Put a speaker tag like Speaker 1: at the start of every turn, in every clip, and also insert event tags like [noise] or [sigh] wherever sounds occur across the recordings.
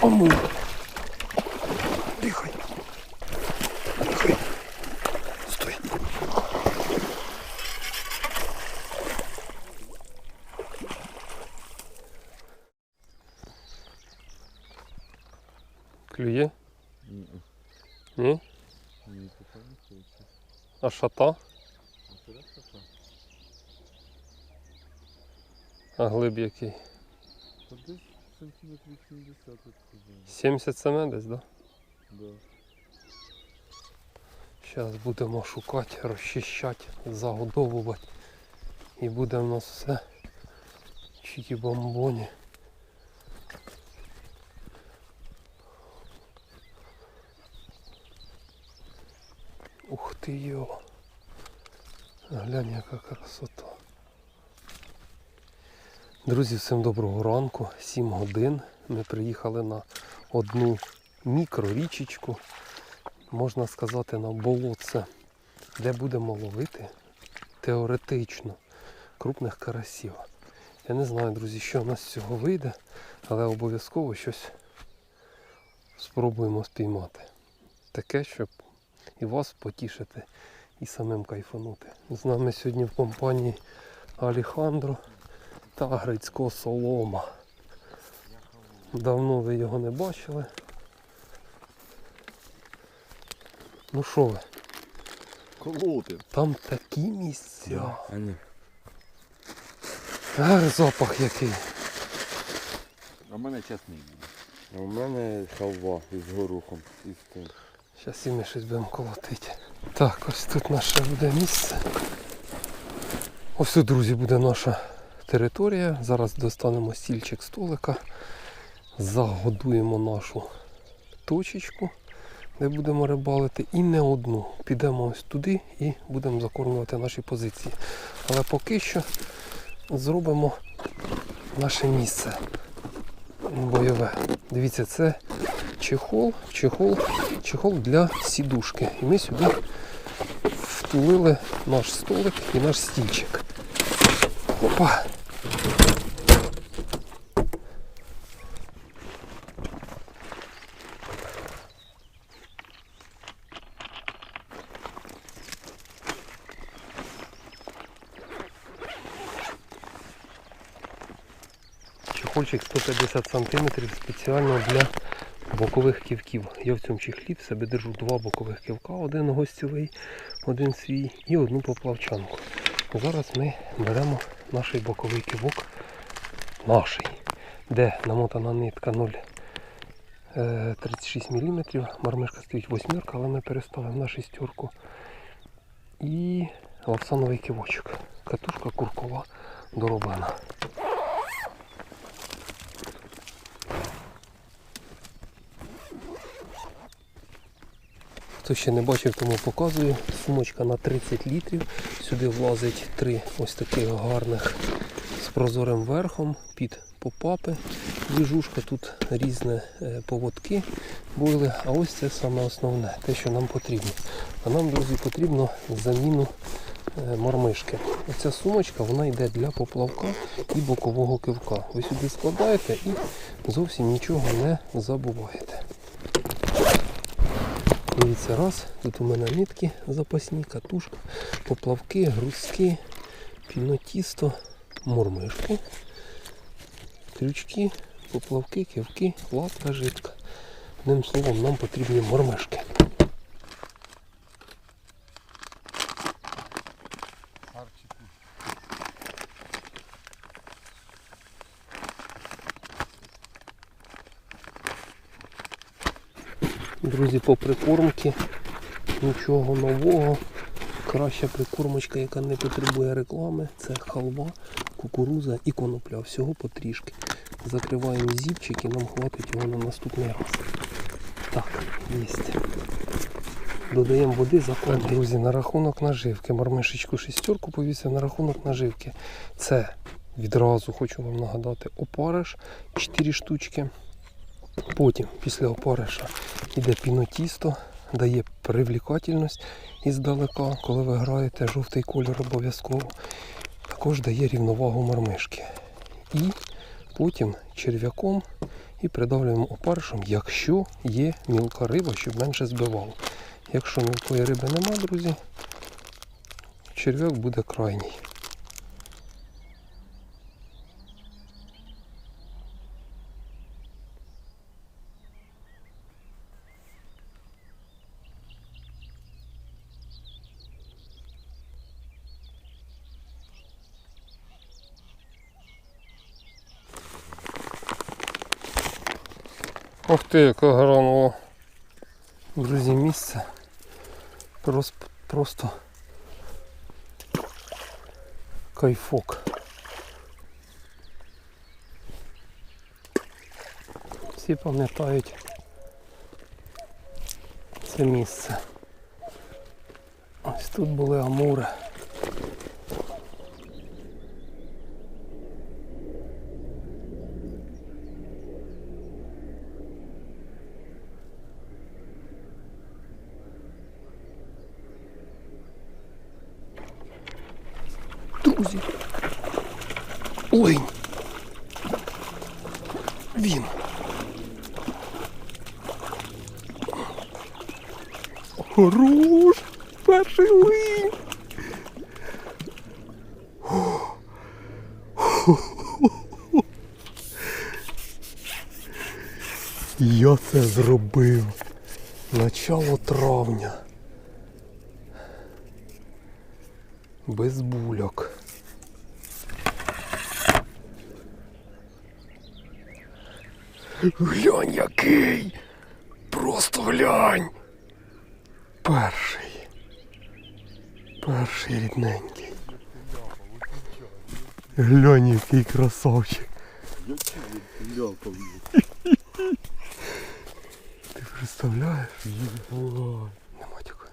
Speaker 1: Ану. Дихай. Дихай. Стой. Клює? Ні?
Speaker 2: Ні, поки не хоче.
Speaker 1: А шата? А глиб який?
Speaker 2: Десь сантиметрів 70 от сказав.
Speaker 1: 70 см десь, да?
Speaker 2: Да.
Speaker 1: Зараз будемо шукати, розчищати, загодовувати. І буде в нас все чікі бомбоні. Ух ти йо. Глянь, яка красота. Друзі, всім доброго ранку, 7 годин. Ми приїхали на одну мікрорічечку можна сказати, на болотце, де будемо ловити теоретично крупних карасів. Я не знаю, друзі, що в нас з цього вийде, але обов'язково щось спробуємо спіймати. Таке, щоб і вас потішити, і самим кайфанути. З нами сьогодні в компанії Аліхандро та Грицько Солома. Давно ви його не бачили. Ну що ви,
Speaker 2: Колоти.
Speaker 1: там такі місця.
Speaker 2: А ні.
Speaker 1: Ах, запах який.
Speaker 2: А в мене чесний буде. А у мене халва із горохом. Із тим.
Speaker 1: Зараз і ми щось будемо колотити. Так, ось тут наше буде місце. Ось тут, друзі, буде наша територія. Зараз достанемо стільчик столика, загодуємо нашу точечку, де будемо рибалити. І не одну. Підемо ось туди і будемо закормлювати наші позиції. Але поки що зробимо наше місце бойове. Дивіться, це чехол, чехол, чехол для сідушки. І ми сюди втулили наш столик і наш стільчик. Опа! Чехольчик 150 см спеціально для бокових ківків. Я в цьому чехлі в себе держу два бокових ківка, один гостєвий, один свій і одну поплавчанку. Зараз ми беремо наш боковий ківок, наший, де намотана нитка 0,36 мм. Мармишка стоїть восьмірка, але ми переставимо на шістерку. І лапсановий ківочок. Катушка куркова дороблена. Хто ще не бачив, тому показую. Сумочка на 30 літрів. Сюди влазить три ось таких гарних з прозорим верхом під попапи. Двіжушка, тут різні е, поводки були. А ось це саме основне, те, що нам потрібно. А нам, друзі, потрібно заміну е, мормишки. Оця сумочка вона йде для поплавка і бокового кивка. Ви сюди складаєте і зовсім нічого не забуваєте. Дивіться, раз, тут у мене нитки запасні, катушка, поплавки, грузки, пінотісто, мормишки, крючки, поплавки, кивки, латка, жидка. Одним словом, нам потрібні мормишки. Друзі, по прикормці нічого нового. Краща прикормочка, яка не потребує реклами, це халва, кукуруза і конопля. Всього потрішки. Закриваємо зіпчик і нам хватить його на наступний раз. Так, є. Додаємо води, закладаємо. Друзі, на рахунок наживки. Мармишечку шістерку повісив на рахунок наживки. Це відразу хочу вам нагадати опариш 4 штучки. Потім, після опариша, йде пінотісто, дає привлікательність іздалека, коли ви граєте жовтий кольор обов'язково. Також дає рівновагу мармишки. І потім черв'яком і придавлюємо опаришем, якщо є мілка риба, щоб менше збивало. Якщо мілкої риби нема, друзі, черв'як буде крайній. Ух ти, яка гранула. Друзі, місце просто, просто кайфок. Всі пам'ятають це місце. Ось тут були амури. Я це зробив. Начало травня. Без бульок. Глянь який! Просто глянь! Перший. Перший рідненький. Глянь, який красавчик. Ти представляєш? Нема такої.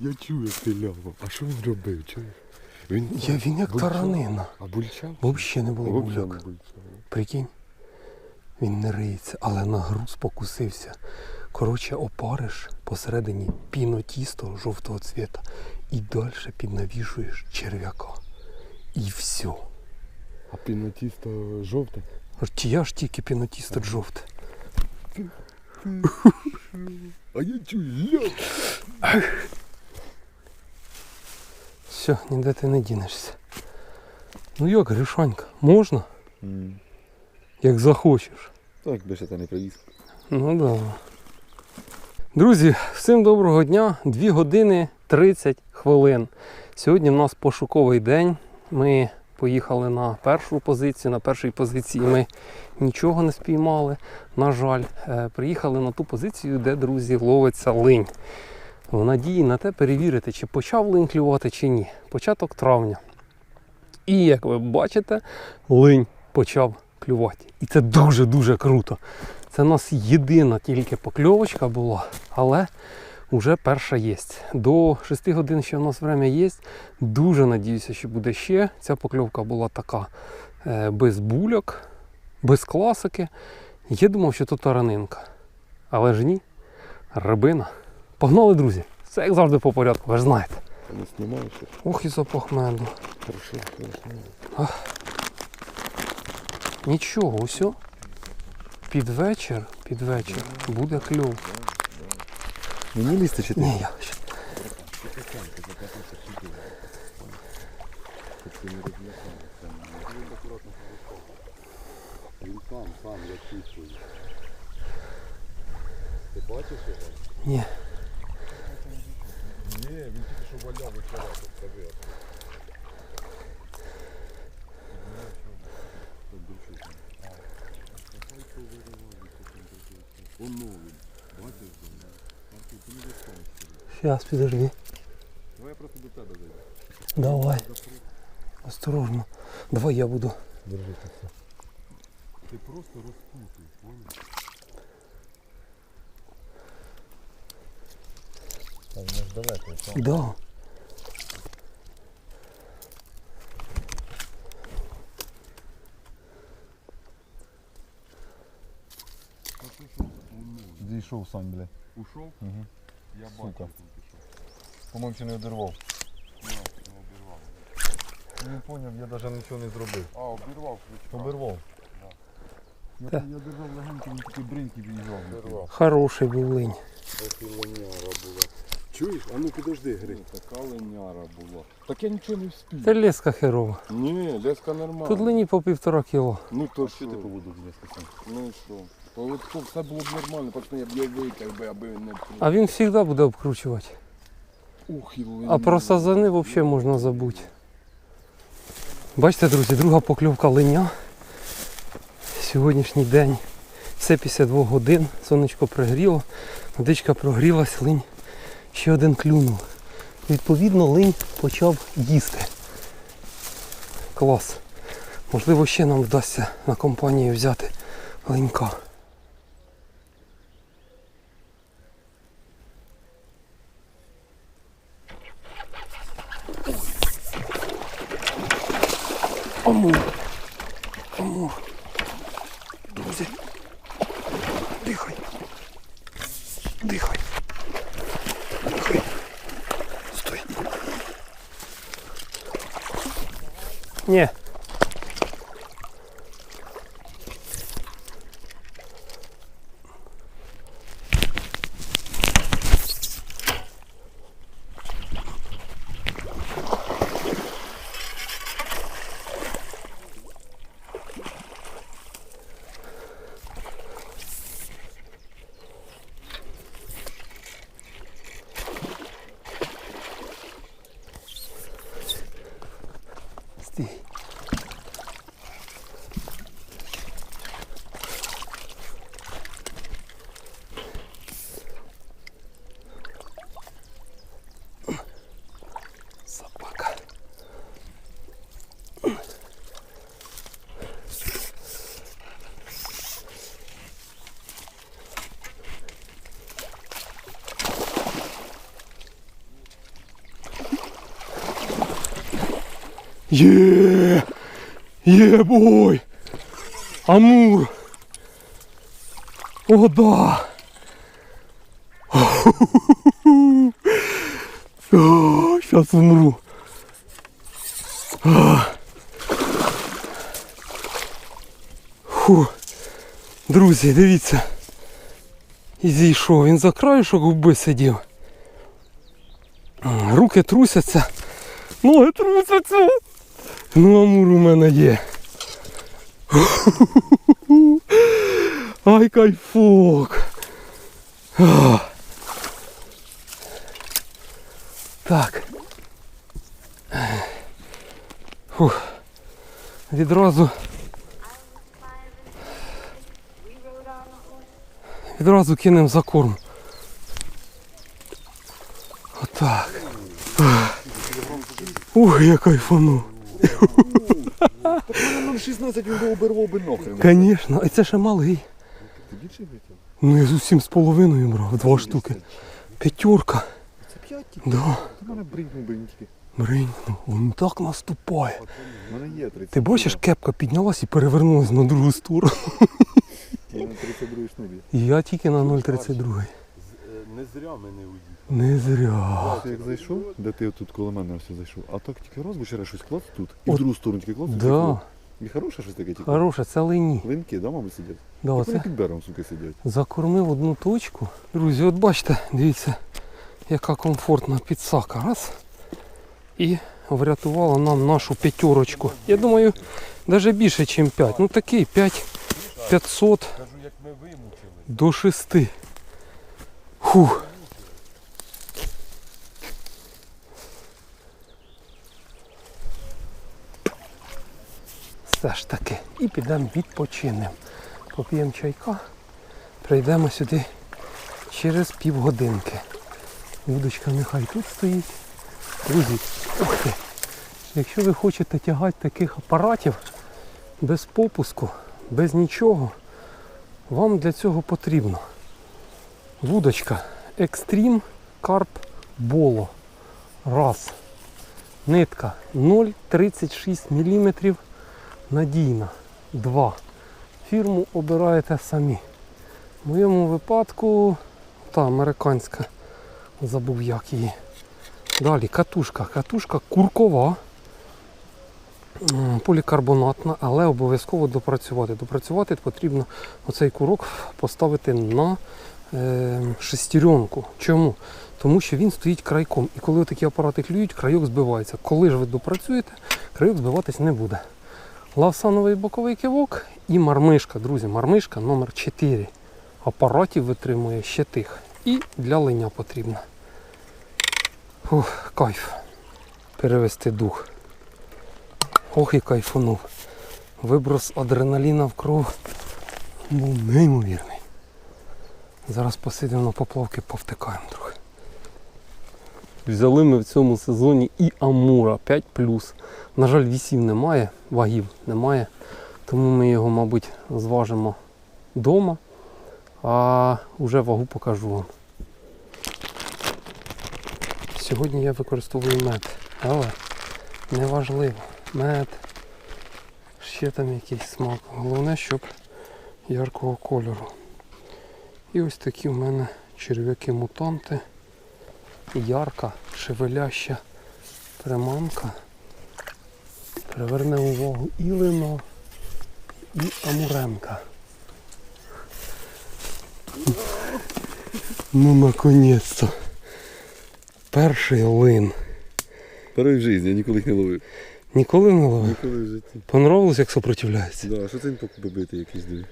Speaker 2: Я чую, як ти ляпав. А що він робив? Чуєш? Він,
Speaker 1: Я він як
Speaker 2: бульчав?
Speaker 1: таранина.
Speaker 2: А бульчав?
Speaker 1: Взагалі не було
Speaker 2: Взагалі не
Speaker 1: бульок.
Speaker 2: бульчав.
Speaker 1: Прикинь, він не риється, але на груз покусився. Коротше, опариш посередині піно тісто жовтого цвіта і далі піднавішуєш черв'яка. І все.
Speaker 2: А пінотісто жовте?
Speaker 1: Чи я ж тільки пінотісто жовте.
Speaker 2: А я чую.
Speaker 1: Все, ніде ти не дінешся. Ну як, Гришанька, можна? Як захочеш.
Speaker 2: Так, більше та не привіз.
Speaker 1: Ну да. Друзі, всім доброго дня. 2 години 30 хвилин. Сьогодні в нас пошуковий день. Ми поїхали на першу позицію. На першій позиції ми нічого не спіймали. На жаль, Е, приїхали на ту позицію, де, друзі, ловиться линь. В надії на те перевірити, чи почав линь клювати, чи ні. Початок травня. І як ви бачите, линь почав клювати. І це дуже-дуже круто. Це у нас єдина тільки покльовочка була, але вже перша є. До 6 годин ще у нас время є. Дуже надіюся, що буде ще. Ця покльовка була така е, без бульок, без класики. Я думав, що тут таранинка. Але ж ні, рибина. Погнали, друзі! Все як завжди по порядку, ви ж знаєте.
Speaker 2: Не знімаєш?
Speaker 1: Ох і запах меду.
Speaker 2: Хорошо, хорошо.
Speaker 1: Нічого, усьо. Під вечір, під вечір буде кльов.
Speaker 2: Мені лізти чи ти?
Speaker 1: Ні, я
Speaker 2: Він сам, сам, я чувствую. Ти бачиш його?
Speaker 1: ні.
Speaker 2: Ні, він тільки що валяв вчора тут Он новий. Бачиш? Марко, ти не достанеш.
Speaker 1: Зараз підожди.
Speaker 2: Давай я просто до тебе зайду.
Speaker 1: Давай. Осторожно. Давай я буду.
Speaker 2: Держи так. Ти просто розпутуй, понял? Там не ж далеко.
Speaker 1: Да.
Speaker 3: Зійшов сам, бля.
Speaker 2: Ушов?
Speaker 3: Угу.
Speaker 2: Я
Speaker 3: Сука.
Speaker 2: як пішов.
Speaker 3: По-моєму, ще не одервав.
Speaker 2: Ну, не обірвав.
Speaker 3: Не поняв, я навіть нічого не зробив.
Speaker 2: А, обірвав крючка.
Speaker 3: Обірвав. Я,
Speaker 1: Та.
Speaker 3: я держав легенько, він такий бриньки від'їжджав.
Speaker 2: Обірвав.
Speaker 1: Хороший був линь.
Speaker 2: Ох і леняра була. Чуєш? А ну підожди, Гринь. Така леняра була. Так я нічого не вспів.
Speaker 1: Це леска херова.
Speaker 2: Ні, леска нормальна.
Speaker 1: Тут лині по півтора кіло.
Speaker 2: Ну то
Speaker 3: що? ти поводив леска сам?
Speaker 2: Ну і що? Поводку все було б нормально, просто я б його витяг би, аби він не
Speaker 1: А він завжди буде обкручувати.
Speaker 2: Ух, і
Speaker 1: А про сазани взагалі можна забути. Бачите, друзі, друга покльовка линя. Сьогоднішній день. Все після двох годин. Сонечко пригріло, водичка прогрілась, линь ще один клюнув. Відповідно, линь почав їсти. Клас. Можливо, ще нам вдасться на компанію взяти ленька. Ні. 60 Є! Є, бой! Амур! О, да! [laughs] О, Сейчас умру. Фу. Друзі, дивіться. І зійшов. Він за краюшок губи сидів. Руки трусяться. Ноги трусяться. Ну, амур у мене є. Ай, кайфок. Так. Фух. Відразу. Відразу кинемо за корм. Отак. Ух, я кайфану.
Speaker 3: Ну, 16 він би обірвав би нахрен.
Speaker 1: Звісно, і це ще малий.
Speaker 3: Ти більше витяг?
Speaker 1: Ну я з усім з половиною брав, два штуки. П'ятерка.
Speaker 3: Це п'ять тільки.
Speaker 1: Да.
Speaker 3: Ти мене бринькнув би тільки.
Speaker 1: Бринькнув, він так наступає.
Speaker 3: У мене є 30.
Speaker 1: Ти бачиш, кепка піднялась і перевернулась на другу сторону.
Speaker 3: У мене 32 шнурі.
Speaker 1: Я тільки на 0,32.
Speaker 2: Не зря мене уїхав.
Speaker 1: Не зря.
Speaker 3: Ти як зайшов, де ти тут коло мене все зайшов, а так тільки раз, бо ще раз щось клац тут. І
Speaker 1: От.
Speaker 3: в другу сторону тільки клац.
Speaker 1: Да,
Speaker 3: І хороше щось таке тільки.
Speaker 1: хороше, це лині.
Speaker 3: Линки, да, мабуть, сидять?
Speaker 1: Да,
Speaker 3: Вони
Speaker 1: це
Speaker 3: під берегом, сука, сидять.
Speaker 1: закормив одну точку. Друзі, от бачите, дивіться, яка комфортна підсака. Раз. І врятувала нам нашу п'ятерочку. Я думаю, навіть більше, ніж 5. Ну такий 5 500
Speaker 2: Кажу, як ми вимучили.
Speaker 1: до 6. Фух. Все ж таки. І підемо відпочинемо. Поп'ємо чайка, прийдемо сюди через півгодинки. Вудочка нехай тут стоїть. Друзі, ух ти! Якщо ви хочете тягати таких апаратів без попуску, без нічого, вам для цього потрібно вудочка Extreme Carp Bolo. Раз. Нитка 0,36 мм надійна. Два. Фірму обираєте самі. В моєму випадку та американська. Забув як її. Далі катушка. Катушка куркова. полікарбонатна, але обов'язково допрацювати. Допрацювати потрібно оцей курок поставити на шестеренку. Чому? Тому що він стоїть крайком. І коли такі апарати клюють, крайок збивається. Коли ж ви допрацюєте, крайок збиватись не буде. Лавсановий боковий кивок і мармишка, друзі, мармишка номер 4 Апаратів витримує ще тих. І для линя потрібно. Ух, кайф. Перевести дух. Ох і кайфанув. Виброс адреналіна в кров був неймовірний. Зараз посидимо на поплавки, повтикаємо трохи. Взяли ми в цьому сезоні і Амура 5 На жаль, вісів немає, вагів немає. Тому ми його, мабуть, зважимо вдома, а вже вагу покажу вам. Сьогодні я використовую мед, але неважливо. Мед, ще там якийсь смак. Головне, щоб яркого кольору. І ось такі в мене черв'яки-мутанти. Ярка, шевеляща приманка. Приверне увагу і лино, і амуренка. Ну, наконець-то. Перший лин.
Speaker 3: Перший в житті, я ніколи не ловив.
Speaker 1: Ніколи не ловив.
Speaker 3: Ніколи в житті.
Speaker 1: Понравилось, як сопротивляється.
Speaker 3: Да, а що це він побитий якийсь диви?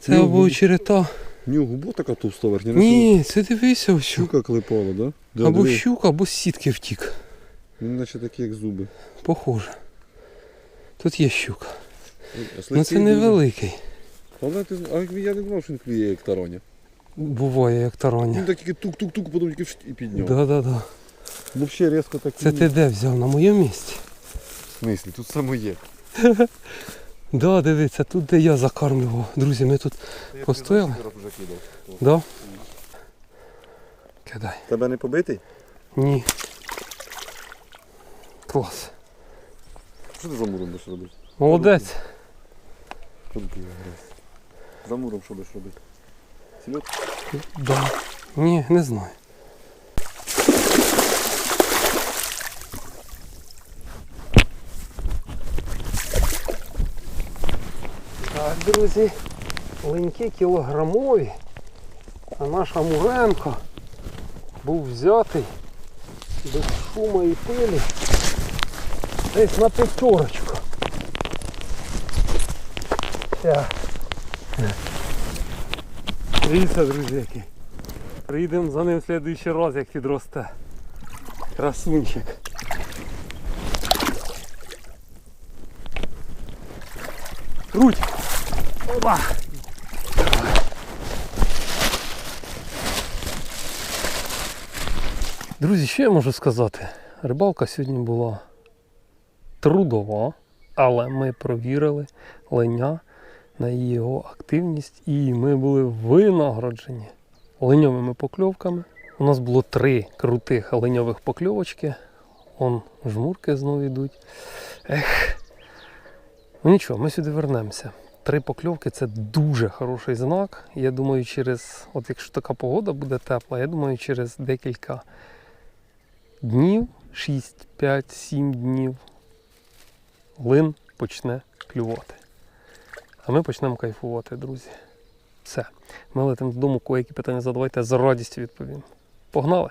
Speaker 1: Це або черета.
Speaker 3: Нього губа така товста верхня.
Speaker 1: Ні, це дивися ось.
Speaker 3: Щука клепала, да? Да,
Speaker 1: Або
Speaker 3: диви.
Speaker 1: щука, або з сітки втік.
Speaker 3: Він наче такі, як зуби.
Speaker 1: Похоже. Тут є щука. Ну це невеликий.
Speaker 3: Але ти, а я не знав, що він клює як тароня.
Speaker 1: Буває як
Speaker 3: Він
Speaker 1: тароня.
Speaker 3: так тільки тук-тук-тук, потім тільки і підняв.
Speaker 1: Да-да-да.
Speaker 3: Взагалі різко так.
Speaker 1: Це ти де взяв? На моєму місці?
Speaker 3: В смислі, тут саме є. [laughs]
Speaker 1: Да, дивіться, тут де я закармлював. Друзі, ми тут. Постояли?
Speaker 3: вже кидав.
Speaker 1: Да? Кидай.
Speaker 3: Тебе не побитий?
Speaker 1: Ні. Клас.
Speaker 3: Що ти за муром будеш робити?
Speaker 1: Молодець.
Speaker 3: Що ти грати? За муром що будеш робити? Сільот?
Speaker 1: Да. Ні, не знаю. Так, друзі, линьки кілограмові, а наш Амуренко був взятий без шума і пилі десь на п'ятерочку. Дивіться, друзі, який. Приїдемо за ним в следующий раз, як підросте. Красунчик. Круть! Опа! Друзі, що я можу сказати? Рибалка сьогодні була трудова, але ми провірили леня на його активність і ми були винагороджені леньовими покльовками. У нас було три крутих леньових покльовочки. Он жмурки знову йдуть. Ех. Ну нічого, ми сюди вернемося. Три покльовки це дуже хороший знак. Я думаю, через, от якщо така погода буде тепла, я думаю, через декілька днів, 6, 5, 7 днів, лин почне клювати. А ми почнемо кайфувати, друзі. Все. Ми летимо додому, кое-які питання задавайте, з радістю відповім. Погнали!